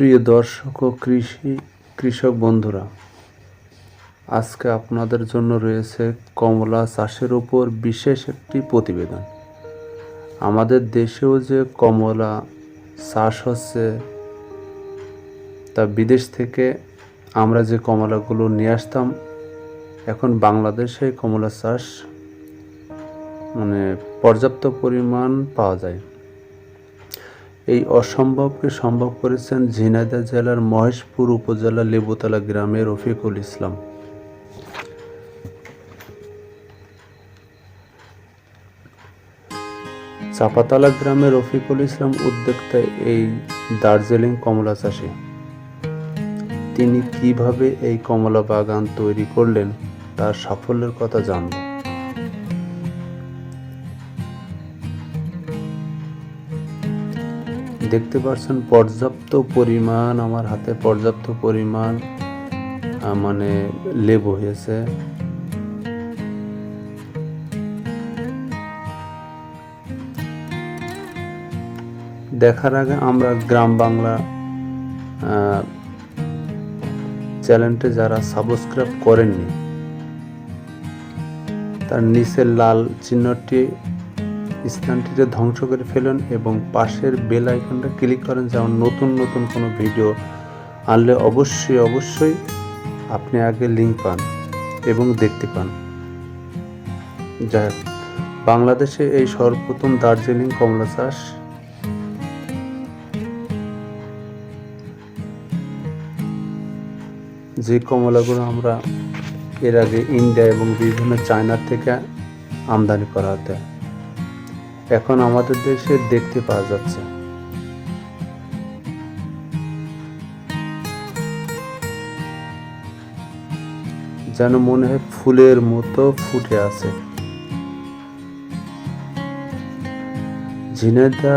প্রিয় দর্শক ও কৃষি, কৃষক বন্ধুরা, আজকে আপনাদের জন্য রয়েছে কমলা চাষের উপর বিশেষ একটি প্রতিবেদন। আমাদের দেশেও যে কমলা চাষ হচ্ছে, তা বিদেশ থেকে আমরা যে কমলাগুলো নিয়ে আসতাম, এখন বাংলাদেশে কমলা চাষ মানে পর্যাপ্ত পরিমাণ পাওয়া যায়। এই অসম্ভবকে সম্ভব করেছেন ঝিনাইদহ জেলার মহেশপুর উপজেলা লেবুতলা গ্রামের রফিকুল ইসলাম। চাপাতলা গ্রামের রফিকুল ইসলাম উদ্যোক্তা এই দার্জিলিং কমলা চাষি। তিনি কীভাবে এই কমলা বাগান তৈরি করলেন, তার সাফল্যের কথা জানব। দেখতে পাচ্ছেন পর্যাপ্ত পরিমাণ, আমার হাতে পর্যাপ্ত পরিমাণ মানে লেবু হয়েছে। দেখার আগে আমরা গ্রাম বাংলা চ্যানেলটি যারা সাবস্ক্রাইব করেননি, তার নিচের লাল চিহ্নটি স্থানটিতে ধ্বংস করে ফেলুন এবং পাশের বেল আইকনটা ক্লিক করেন যেমন নতুন নতুন কোনো ভিডিও আনলে অবশ্যই অবশ্যই আপনি আগে লিঙ্ক পান এবং দেখতে পান। যাই বাংলাদেশে এই সর্বপ্রথম দার্জিলিং কমলা চাষ। যে কমলাগুলো আমরা এর আগে ইন্ডিয়া এবং বিভিন্ন চায়নার থেকে আমদানি করা হতো। এখন আমাদের দেশে দেখতে পাওয়া যাচ্ছে। যেন মনে হয় ফুলের মতো ফুটে আছে। ঝিনাইদা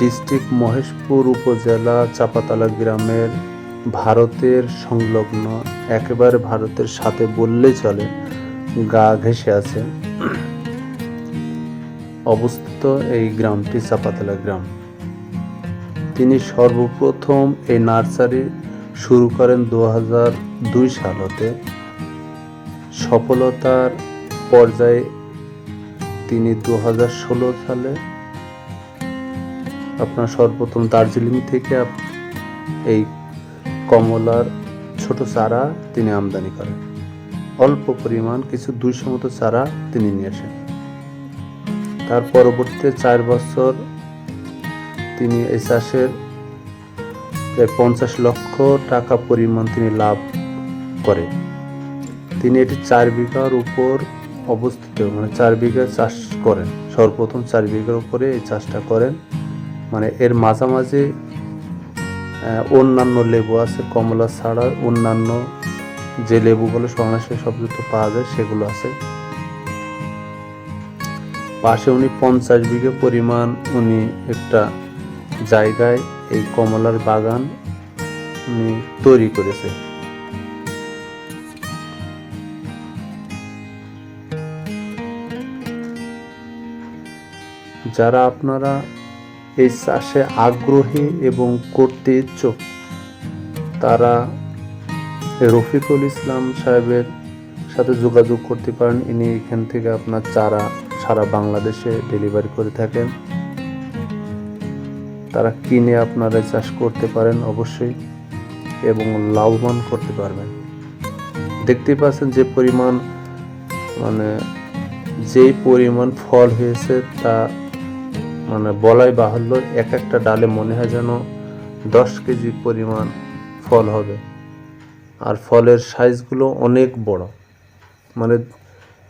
ডিস্ট্রিক্ট মহেশপুর উপজেলা চাপাতলা গ্রামের ভারতের সংলগ্ন, একেবারে ভারতের সাথে বললে চলে, গা ঘেঁষে আছে। অবস্থিত এই গ্রামটি চাপাতলা গ্রাম। তিনি সর্বপ্রথম এই নার্সারি শুরু করেন দু দুই সফলতার পর্যায়ে তিনি দু ষোলো সালে আপনার সর্বপ্রথম দার্জিলিং থেকে এই কমলার ছোট চারা তিনি আমদানি করেন। অল্প পরিমাণ কিছু দুইশো মতো চারা তিনি নিয়ে আসেন। তার পরবর্তীতে চার বছর তিনি এই চাষের প্রায় পঞ্চাশ লক্ষ টাকা পরিমাণ তিনি লাভ করে। তিনি এটি চার বিঘার উপর অবস্থিত মানে চার বিঘা চাষ করেন। সর্বপ্রথম চার বিঘার উপরে এই চাষটা করেন। মানে এর মাঝামাঝি অন্যান্য লেবু আছে, কমলা ছাড়া অন্যান্য যে লেবুগুলো সন্ন্যাসে শব্দ পাওয়া যায় সেগুলো আছে। পাশে উনি পঞ্চাশ বিঘে পরিমাণ উনি একটা জায়গায় এই কমলার বাগান উনি তৈরি করেছে। যারা আপনারা এই চাষে আগ্রহী এবং করতে ইচ্ছুক, তারা রফিকুল ইসলাম সাহেবের সাথে যোগাযোগ করতে পারেন। ইনি এখান থেকে আপনার চারা সারা বাংলাদেশে ডেলিভারি করে থাকেন। তারা কিনে আপনারা চাষ করতে পারেন অবশ্যই এবং লাভবান করতে পারবেন। দেখতেই পাচ্ছেন যে পরিমাণ মানে যেই পরিমাণ ফল হয়েছে তা মানে বলাই বাহুল্য, এক একটা ডালে মনে হয় যেন দশ কেজি পরিমাণ ফল হবে। আর ফলের সাইজগুলো অনেক বড়। মানে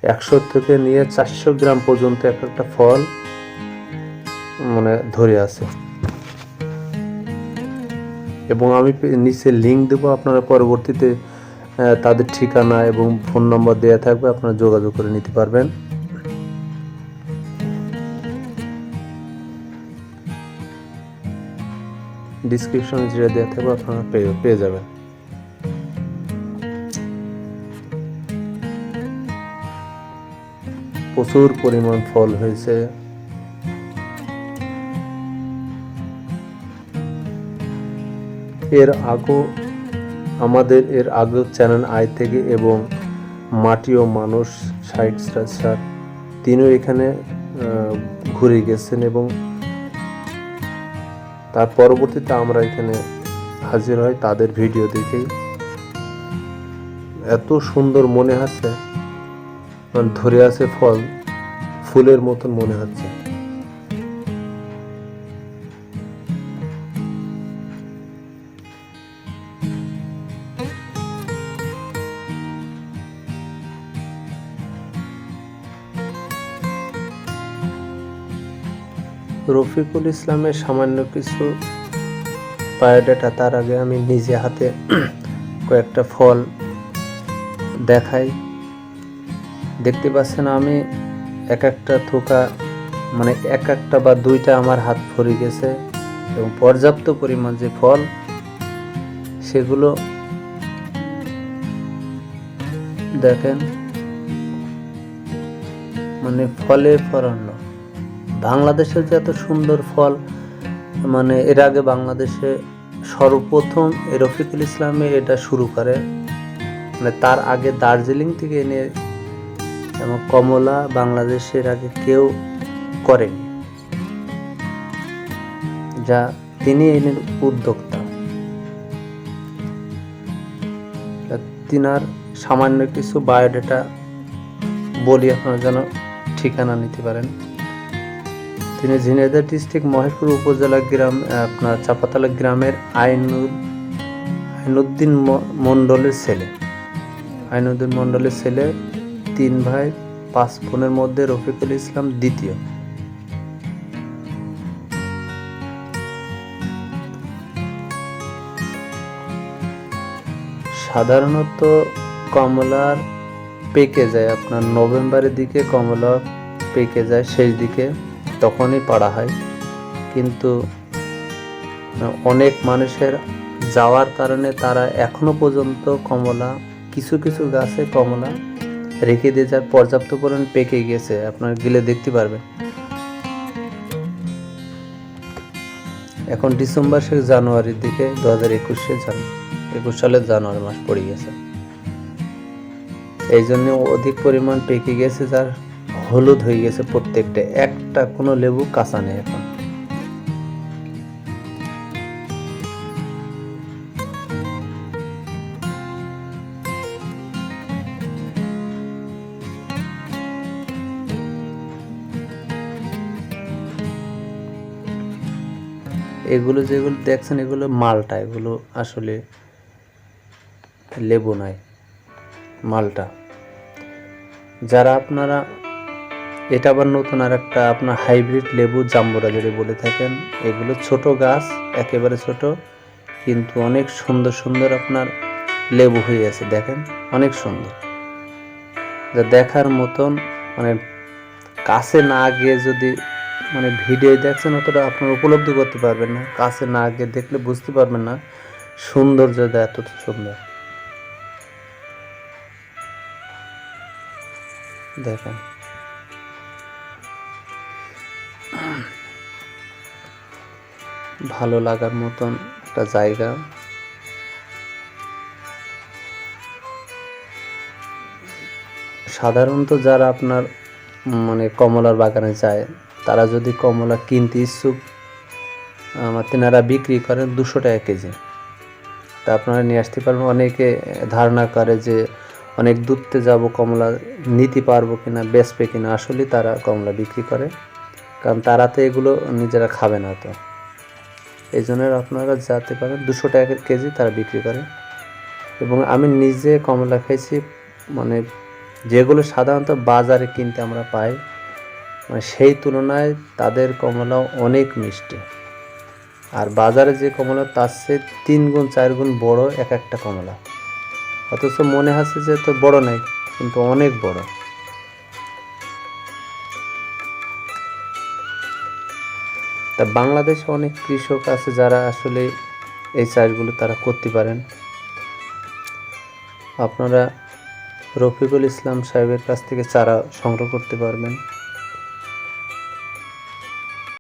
একশো থেকে নিয়ে চারশো গ্রাম পর্যন্ত এক একটা ফল মানে ধরে আছে। এবং আমি নিচে লিঙ্ক দেবো, আপনারা পরবর্তীতে তাদের ঠিকানা এবং ফোন নম্বর দেওয়া থাকবে, আপনারা যোগাযোগ করে নিতে পারবেন। ডিসক্রিপশনে যেটা দেওয়া থাকবে, আপনারা পেয়ে পেয়ে যাবেন। প্রচুর পরিমাণ ফল হয়েছে। এর আগেও আমাদের এর আগেও চ্যানেল আই থেকে এবং মাটি ও মানুষ সাইড তিনিও এখানে ঘুরে গেছেন এবং তার পরবর্তীতে আমরা এখানে হাজির হয় তাদের ভিডিও দেখেই এত সুন্দর মনে মানে ধরে আছে ফল, ফুলের মতন মনে হচ্ছে। রফিকুল ইসলামের সামান্য কিছু বায়োডাটা, তার আগে আমি নিজে হাতে কয়েকটা ফল দেখাই। দেখতে পাচ্ছেন আমি এক একটা থোকা মানে এক একটা বা দুইটা আমার হাত ভরে গেছে এবং পর্যাপ্ত পরিমাণ যে ফল, সেগুলো দেখেন মানে ফলে ফরান্ন বাংলাদেশের যে এত সুন্দর ফল মানে এর আগে বাংলাদেশে সর্বপ্রথম রফিকুল ইসলামে এটা শুরু করে। মানে তার আগে দার্জিলিং থেকে এনে এবং কমলা বাংলাদেশের আগে কেউ করেনি, যা তিনি এনে উদ্যোক্তা। তিনার সামান্য কিছু বায়োডেটা বলি আপনারা যেন ঠিকানা নিতে পারেন। তিনি ঝিনাইদহ ডিস্ট্রিক্ট মহেশপুর উপজেলা গ্রাম আপনার চাপাতলা গ্রামের আইনুদ আইনুদ্দিন মণ্ডলের ছেলে। আইনুদ্দিন মণ্ডলের ছেলে তিন ভাই, পাঁচ বোনের মধ্যে রফিকুল ইসলাম দ্বিতীয়। সাধারণত কমলার পেকে যায়, আপনার নভেম্বরের দিকে কমলা পেকে যায়, শেষ দিকে তখনই পাড়া হয়। কিন্তু, অনেক মানুষের যাওয়ার কারণে তারা এখনও পর্যন্ত কমলা, কিছু কিছু গাছে কমলা রেখে দিয়ে যায় পর্যাপ্ত পরিমাণ পেকে গেছে, আপনার গেলে দেখতে পারবেন। এখন ডিসেম্বর শেষ জানুয়ারির দিকে দু হাজার একুশে একুশ সালের জানুয়ারি মাস পড়ে গেছে। এই জন্য অধিক পরিমাণ পেকে গেছে, যার হলুদ হয়ে গেছে প্রত্যেকটা। একটা কোনো লেবু কাঁচা নেই এখন। এগুলো যেগুলো দেখছেন, এগুলো মালটা, এগুলো আসলে লেবু নয়, মালটা। যারা আপনারা, এটা আবার নতুন আর একটা আপনার হাইব্রিড লেবু জাম্বুরা যদি বলে থাকেন, এগুলো ছোট গাছ, একেবারে ছোট, কিন্তু অনেক সুন্দর সুন্দর আপনার লেবু হয়ে আছে, দেখেন, অনেক সুন্দর। যা দেখার মতন মানে কাছে না গিয়ে যদি মানে ভিডিও দেখছেন, অতটা আপনার উপলব্ধি করতে পারবেন না। কাছে না গিয়ে দেখলে বুঝতে পারবেন না সৌন্দর্যটা এত সুন্দর। দেখেন। ভালো লাগার মতন একটা জায়গা। সাধারণত যারা আপনার মানে কমলার বাগানে যায় তারা যদি কমলা কিনতে ইচ্ছুক আমার তেনারা বিক্রি করেন দুশো টাকা কেজি। তা আপনারা নিয়ে আসতে পারবেন। অনেকে ধারণা করে যে অনেক দূরতে যাব, কমলা নিতে পারব কিনা, বেচবে কিনা আসলে তারা কমলা বিক্রি করে। কারণ তারা তো এগুলো নিজেরা খাবে না তো। এই জন্য আপনারা যাতে পারেন, দুশো টাকা কেজি তারা বিক্রি করে। এবং আমি নিজে কমলা খাইছি মানে যেগুলো সাধারণত বাজারে কিনতে আমরা পাই মানে সেই তুলনায় তাদের কমলা অনেক মিষ্টি। আর বাজারে যে কমলা, তার চেয়ে তিন গুণ, চার গুণ বড় এক একটা কমলা। অথচ মনে হচ্ছে যে তো বড় নাই, কিন্তু অনেক বড়। তা বাংলাদেশে অনেক কৃষক আছে যারা আসলে এই চাষগুলো তারা করতে পারেন। আপনারা রফিকুল ইসলাম সাহেবের কাছ থেকে চারা সংগ্রহ করতে পারবেন।